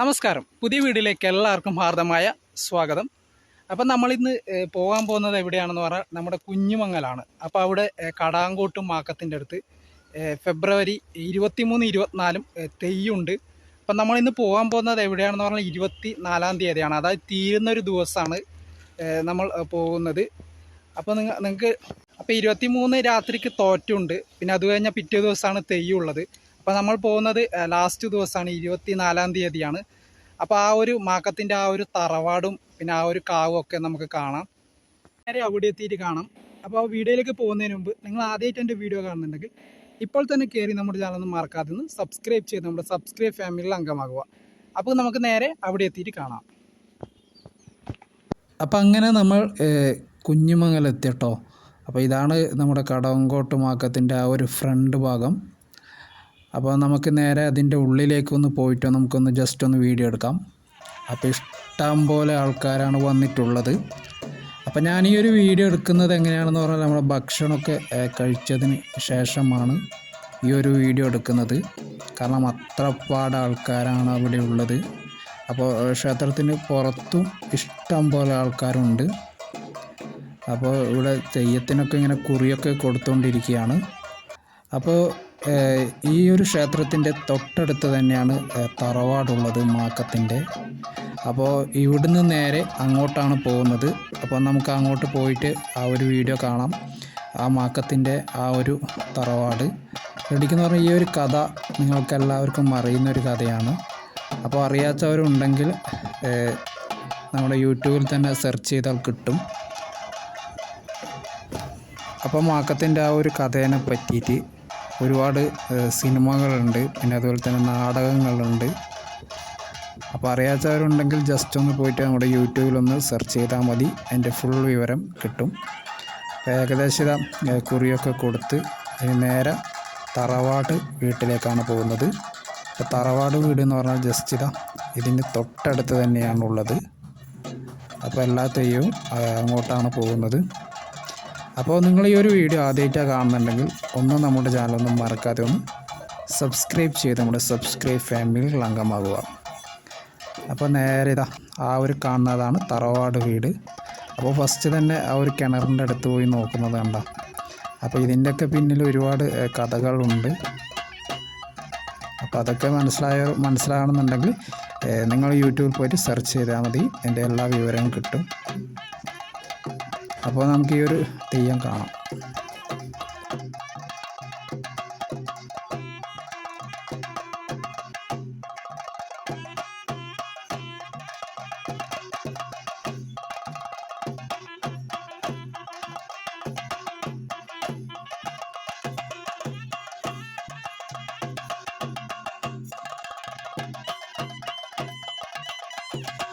നമസ്കാരം. പുതിയ വീഡിയോയിലേക്ക് എല്ലാവർക്കും ഹാർദമായ സ്വാഗതം. അപ്പം നമ്മളിന്ന് പോകാൻ പോകുന്നത് എവിടെയാണെന്ന് പറഞ്ഞാൽ നമ്മുടെ കുഞ്ഞുമംഗലാണ്. അപ്പോൾ അവിടെ കടാങ്കോട്ടും മാക്കത്തിന്റെ അടുത്ത് ഫെബ്രുവരി ഇരുപത്തിമൂന്ന് ഇരുപത്തിനാലും തെയ്യുണ്ട്. അപ്പം നമ്മളിന്ന് പോകാൻ പോകുന്നത് എവിടെയാണെന്ന് പറഞ്ഞാൽ ഇരുപത്തി നാലാം തീയതിയാണ്. അതായത് തീരുന്നൊരു ദിവസമാണ് നമ്മൾ പോകുന്നത്. അപ്പോൾ നിങ്ങൾ നിങ്ങൾക്ക് അപ്പോൾ ഇരുപത്തി മൂന്ന് രാത്രിക്ക് തോറ്റുണ്ട്. പിന്നെ അത് കഴിഞ്ഞാൽ പിറ്റേ ദിവസമാണ് തെയ്യുള്ളത്. അപ്പോൾ നമ്മൾ പോകുന്നത് ലാസ്റ്റ് ദിവസമാണ് ഇരുപത്തി നാലാം തീയതിയാണ്. അപ്പോൾ ആ ഒരു മാക്കത്തിന്റെ ആ ഒരു തറവാടും പിന്നെ ആ ഒരു കാവും ഒക്കെ നമുക്ക് കാണാം. നേരെ അവിടെ എത്തിയിട്ട് കാണാം. അപ്പോൾ ആ വീഡിയോയിലേക്ക് പോകുന്നതിന് മുമ്പ് നിങ്ങൾ ആദ്യമായിട്ട് എന്റെ വീഡിയോ കാണുന്നുണ്ടെങ്കിൽ ഇപ്പോൾ തന്നെ കയറി നമ്മുടെ ചാനൽ മറക്കാതെ നിന്ന് സബ്സ്ക്രൈബ് ചെയ്ത് നമ്മുടെ സബ്സ്ക്രൈബ് ഫാമിലിയിൽ അംഗമാകുക. അപ്പോൾ നമുക്ക് നേരെ അവിടെ എത്തിയിട്ട് കാണാം. അപ്പം അങ്ങനെ നമ്മൾ കുഞ്ഞുമംഗലെത്തിയട്ടോ അപ്പോൾ ഇതാണ് നമ്മുടെ കടവങ്കോട്ട് മാക്കത്തിന്റെ ആ ഒരു ഫ്രണ്ട് ഭാഗം. അപ്പോൾ നമുക്ക് നേരെ അതിന്റെ ഉള്ളിലേക്കൊന്ന് പോയിട്ട് നമുക്കൊന്ന് ജസ്റ്റ് ഒന്ന് വീഡിയോ എടുക്കാം. അപ്പോൾ ഇഷ്ടം പോലെ ആൾക്കാരാണ് വന്നിട്ടുള്ളത്. അപ്പോൾ ഞാൻ ഈ ഒരു വീഡിയോ എടുക്കുന്നത് എങ്ങനെയാണെന്ന് പറഞ്ഞാൽ നമ്മുടെ ഭക്ഷണമൊക്കെ കഴിച്ചതിന് ശേഷമാണ് ഈ ഒരു വീഡിയോ എടുക്കുന്നത്. കാരണം അത്രപ്പാട് ആൾക്കാരാണ് അവിടെ ഉള്ളത്. അപ്പോൾ ക്ഷേത്രത്തിന് പുറത്തും ഇഷ്ടം പോലെ ആൾക്കാരുണ്ട്. അപ്പോൾ ഇവിടെ തെയ്യത്തിനൊക്കെ ഇങ്ങനെ കുറിയൊക്കെ കൊടുത്തുകൊണ്ടിരിക്കുകയാണ് അപ്പോൾ ഈ ഒരു ക്ഷേത്രത്തിന്റെ തൊട്ടടുത്ത് തന്നെയാണ് തറവാടുള്ളത് മാക്കത്തിന്റെ. അപ്പോൾ ഇവിടുന്ന് നേരെ അങ്ങോട്ടാണ് പോകുന്നത്. അപ്പോൾ നമുക്ക് അങ്ങോട്ട് പോയിട്ട് ആ ഒരു വീഡിയോ കാണാം. ആ മാക്കത്തിന്റെ ആ ഒരു തറവാട്. എടുക്കുന്ന പറഞ്ഞാൽ ഈ ഒരു കഥ നിങ്ങൾക്ക് എല്ലാവർക്കും അറിയുന്ന ഒരു കഥയാണ്. അപ്പോൾ അറിയാത്തവരുണ്ടെങ്കിൽ നമ്മുടെ യൂട്യൂബിൽ തന്നെ സെർച്ച് ചെയ്താൽ കിട്ടും. അപ്പോൾ മാക്കത്തിന്റെ ആ ഒരു കഥേനെ പറ്റിയിട്ട് ഒരുപാട് സിനിമകളുണ്ട്. പിന്നെ അതുപോലെ തന്നെ നാടകങ്ങളുണ്ട്. അപ്പോൾ അറിയാത്തവരുണ്ടെങ്കിൽ ജസ്റ്റ് ഒന്ന് പോയിട്ട് നമ്മുടെ യൂട്യൂബിലൊന്ന് സെർച്ച് ചെയ്താൽ മതി. അതിന്റെ ഫുൾ വിവരം കിട്ടും. ഏകദേശം കുറിയൊക്കെ കൊടുത്ത് നേരെ തറവാട് വീട്ടിലേക്കാണ് പോകുന്നത്. അപ്പോൾ തറവാട് വീട് എന്ന് പറഞ്ഞാൽ ജസ്റ്റ് ഇതാ ഇതിന്റെ തൊട്ടടുത്ത് തന്നെയാണുള്ളത്. അപ്പോൾ എല്ലാത്തെയും അങ്ങോട്ടാണ് പോകുന്നത്. അപ്പോൾ നിങ്ങൾ ഈ ഒരു വീഡിയോ ആദ്യമായിട്ടാണ് കാണുന്നുണ്ടെങ്കിൽ ഒന്നും നമ്മുടെ ചാനലൊന്നും മറക്കാതെ ഒന്ന് സബ്സ്ക്രൈബ് ചെയ്ത് നമ്മുടെ സബ്സ്ക്രൈബ് ഫാമിലിയിൽ അംഗമാകുക അപ്പോൾ നേരെ ഇതാ ആ ഒരു കാണുന്നതാണ് തറവാട് വീട്. അപ്പോൾ ഫസ്റ്റ് തന്നെ ആ ഒരു കിണറിന്റെ അടുത്ത് പോയി നോക്കുന്നത് കണ്ട. അപ്പോൾ ഇതിന്റെയൊക്കെ പിന്നിൽ ഒരുപാട് കഥകളുണ്ട്. അപ്പോൾ അതൊക്കെ മനസ്സിലായ മനസ്സിലാകണമെന്നുണ്ടെങ്കിൽ നിങ്ങൾ യൂട്യൂബിൽ പോയിട്ട് സെർച്ച് ചെയ്താൽ മതി. എന്റെ എല്ലാ വിവരവും കിട്ടും. അപ്പോൾ നമുക്ക് ഈ ഒരു തെയ്യം കാണാം you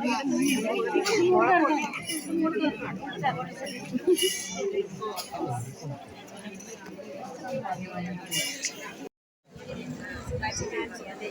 私たちはね。